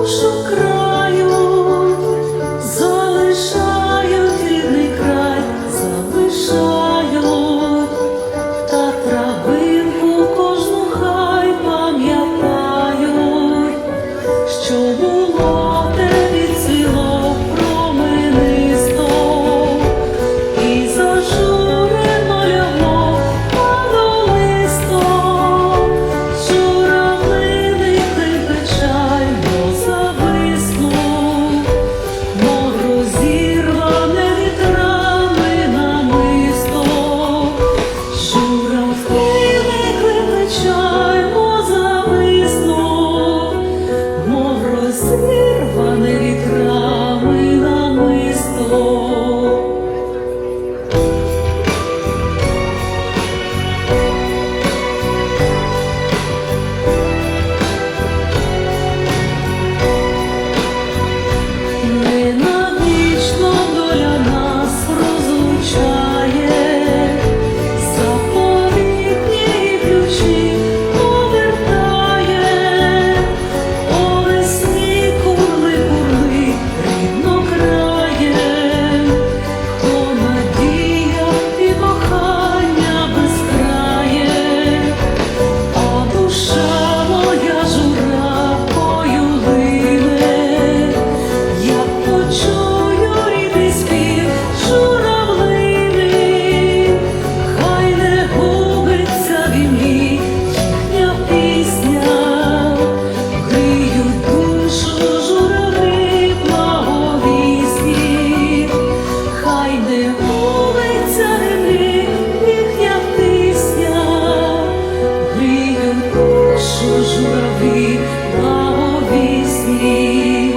душу краю, залишаю рідний край, залишаю та травинку кожну хай пам'ятаю, що було. журавлі на овісні.